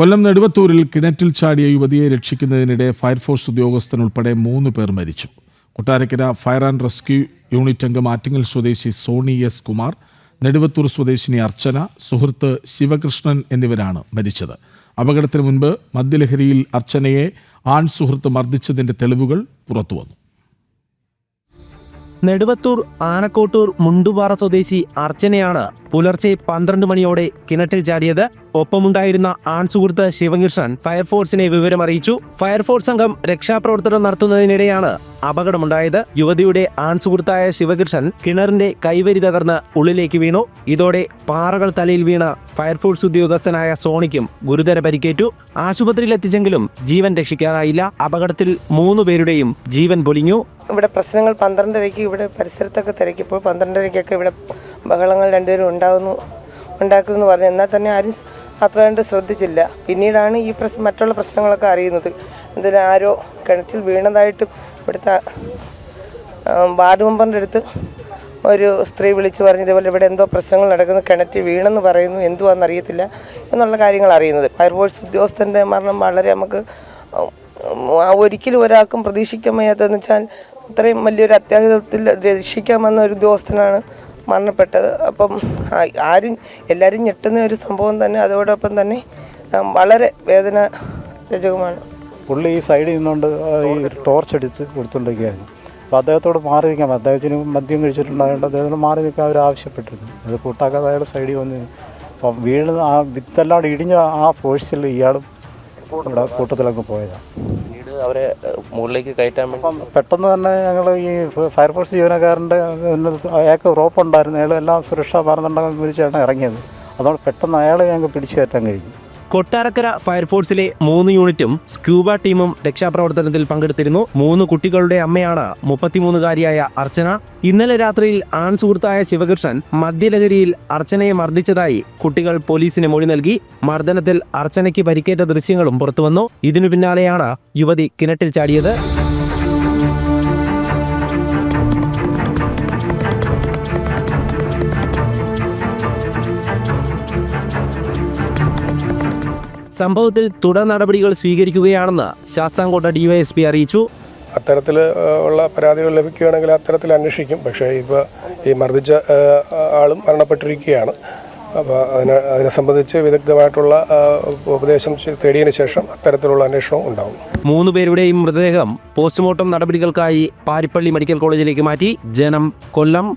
കൊല്ലം നെടുവത്തൂരിൽ കിണറ്റിൽ ചാടിയ യുവതിയെ രക്ഷിക്കുന്നതിനിടെ ഫയർഫോഴ്സ് ഉദ്യോഗസ്ഥൻ ഉൾപ്പെടെ മൂന്ന് പേർ മരിച്ചു. Kottarakkara fire and rescue unit അംഗം ആറ്റിങ്ങൽ സ്വദേശി സോണി എസ് കുമാർ നെടുവത്തൂർ സ്വദേശിനി അർച്ചന സുഹൃത്ത് ശിവകൃഷ്ണൻ എന്നിവരാണ് മരിച്ചത്. അപകടത്തിന് മുൻപ് മദ്യലഹരിയിൽ അർച്ചനയെ ആൺ സുഹൃത്ത് മർദ്ദിച്ചതിന്റെ തെളിവുകൾ പുറത്തുവന്നു. നെടുവത്തൂർ ആനക്കോട്ടൂർ മുണ്ടുപാറ സ്വദേശി അർച്ചനയാണ് പുലർച്ചെ പന്ത്രണ്ട് മണിയോടെ കിണറ്റിൽ ചാടിയത്. ഒപ്പമുണ്ടായിരുന്ന ആൺസുഹൃത്ത് ശിവകൃഷ്ണൻ ഫയർഫോഴ്സിനെ വിവരമറിയിച്ചു. ഫയർഫോഴ്സ് സംഘം രക്ഷാപ്രവർത്തനം നടത്തുന്നതിനിടെയാണ് അപകടമുണ്ടായത് യുവതിയുടെ ആൺസുഹൃത്തായ ശിവകൃഷ്ണൻ കിണറിന്റെ കൈവരി തകർന്ന് ഉള്ളിലേക്ക് വീണു. ഇതോടെ പാറകൾ തലയിൽ വീണ ഫയർഫോഴ്സ് ഉദ്യോഗസ്ഥനായ സോണിക്കും ഗുരുതര പരിക്കേറ്റു. ആശുപത്രിയിൽ എത്തിച്ചെങ്കിലും ജീവൻ രക്ഷിക്കാനായില്ല. അപകടത്തിൽ മൂന്നു പേരുടെയും ജീവൻ പൊലിഞ്ഞു. ഇവിടെ പ്രശ്നങ്ങൾ പന്ത്രണ്ടരയ്ക്ക് ഇവിടെ പരിസരത്തൊക്കെ തിരക്കിപ്പോൾ പന്ത്രണ്ടരയ്ക്കൊക്കെ ഇവിടെ ബഹളങ്ങൾ രണ്ടുപേരും ഉണ്ടാകുന്നു ഉണ്ടാക്കുന്നു പറഞ്ഞു. എന്നാൽ തന്നെ ആരും അത്ര കണ്ട് ശ്രദ്ധിച്ചില്ല. പിന്നീടാണ് ഈ പ്രശ്നം മറ്റുള്ള പ്രശ്നങ്ങളൊക്കെ അറിയുന്നത്. എന്തിനാരോ കിണറ്റിൽ വീണതായിട്ട് ഇവിടുത്തെ വാർഡ് മെമ്പറിന്റെ അടുത്ത് ഒരു സ്ത്രീ വിളിച്ച് പറഞ്ഞു ഇതേപോലെ ഇവിടെ എന്തോ പ്രശ്നങ്ങൾ നടക്കുന്നു കിണറ്റി വീണെന്ന് പറയുന്നു എന്തുവാണെന്ന് അറിയത്തില്ല എന്നുള്ള കാര്യങ്ങൾ അറിയുന്നത്. ഫയർഫോഴ്സ് ഉദ്യോഗസ്ഥന്റെ മരണം വളരെ നമുക്ക് ഒരിക്കലും ഒരാൾക്കും പ്രതീക്ഷിക്കാൻ വയ്യാത്തതെന്ന് വെച്ചാൽ ഇത്രയും വലിയൊരു അത്യാഹിതത്തിൽ രക്ഷിക്കാൻ വന്ന ഒരു ഉദ്യോഗസ്ഥനാണ് മരണപ്പെട്ടത്. അപ്പം ആരും എല്ലാവരും ഞെട്ടുന്ന ഒരു സംഭവം തന്നെ അതോടൊപ്പം തന്നെ വളരെ വേദന വേദനാരജകമാണ് പുള്ളി ഈ സൈഡിൽ നിന്നുകൊണ്ട് ഈ ടോർച്ച് അടിച്ച് കൊടുത്തുകൊണ്ടിരിക്കുകയായിരുന്നു അപ്പോൾ അദ്ദേഹത്തോട് മാറി നിൽക്കാം അദ്ദേഹത്തിന് മദ്യം കഴിച്ചിട്ടുണ്ടായതുകൊണ്ട് അദ്ദേഹത്തിന് മാറി നിൽക്കാൻ അവർ ആവശ്യപ്പെട്ടിരുന്നു. അത് കൂട്ടാക്കാതെ അയാൾ സൈഡിൽ വന്ന് അപ്പം വീണ് ആ വിത്തെല്ലാം ഇടിഞ്ഞ ആ ഫോഴ്സിൽ ഇയാളും ഇവിടെ കൂട്ടത്തിലൊക്കെ പോയതാണ്. വീട് അവരെ മുകളിലേക്ക് കയറ്റാൻ അപ്പം പെട്ടെന്ന് തന്നെ ഞങ്ങൾ ഈ ഫയർഫോഴ്സ് ജീവനക്കാരന്റെ അയാൾക്ക് റോപ്പ് ഉണ്ടായിരുന്നു. അയാൾ എല്ലാം സുരക്ഷാ മാനദണ്ഡങ്ങൾ വിളിച്ചാണ് ഇറങ്ങിയത്. അതുകൊണ്ട് പെട്ടെന്ന് അയാളെ ഞങ്ങൾക്ക് പിടിച്ചു കയറ്റാൻ കഴിഞ്ഞു. കൊട്ടാരക്കര ഫയർഫോഴ്സിലെ മൂന്ന് യൂണിറ്റും സ്ക്യൂബ ടീമും രക്ഷാപ്രവർത്തനത്തിൽ പങ്കെടുത്തിരുന്നു. മൂന്ന് കുട്ടികളുടെ അമ്മയാണ് മുപ്പത്തിമൂന്നുകാരിയായ അർച്ചന. ഇന്നലെ രാത്രിയിൽ ആൺ സുഹൃത്തായ ശിവകൃഷ്ണൻ മദ്യലഹരിയിൽ അർച്ചനയെ മർദ്ദിച്ചതായി കുട്ടികൾ പോലീസിന് മൊഴി നൽകി. മർദ്ദനത്തിൽ അർച്ചനയ്ക്ക് പരിക്കേറ്റ ദൃശ്യങ്ങളും പുറത്തുവന്നു. ഇതിനു പിന്നാലെയാണ് യുവതി കിണറ്റിൽ ചാടിയത്. സംഭവത്തിൽ തുടർ നടപടികൾ സ്വീകരിക്കുകയാണെന്ന് ശാസ്താംകോട്ട ഡിവൈഎസ്പി അറിയിച്ചു. അത്തരത്തിൽ ഉള്ള പരാതികൾ ലഭിക്കുകയാണെങ്കിൽ അത്തരത്തിൽ അന്വേഷിക്കും. പക്ഷേ ഇപ്പോൾ ഈ മർദ്ദിച്ച ആളും മരണപ്പെട്ടിരിക്കുകയാണ്. അപ്പോൾ അതിനെ അതിനെ സംബന്ധിച്ച് വിദഗ്ധമായിട്ടുള്ള ഉപദേശം തേടിയതിനു ശേഷം അത്തരത്തിലുള്ള അന്വേഷണവും ഉണ്ടാവും. മൂന്ന് പേരുടെയും മൃതദേഹം പോസ്റ്റ്മോർട്ടം നടപടികൾക്കായി പാരിപ്പള്ളി മെഡിക്കൽ കോളേജിലേക്ക് മാറ്റി. ജനം കൊല്ലം.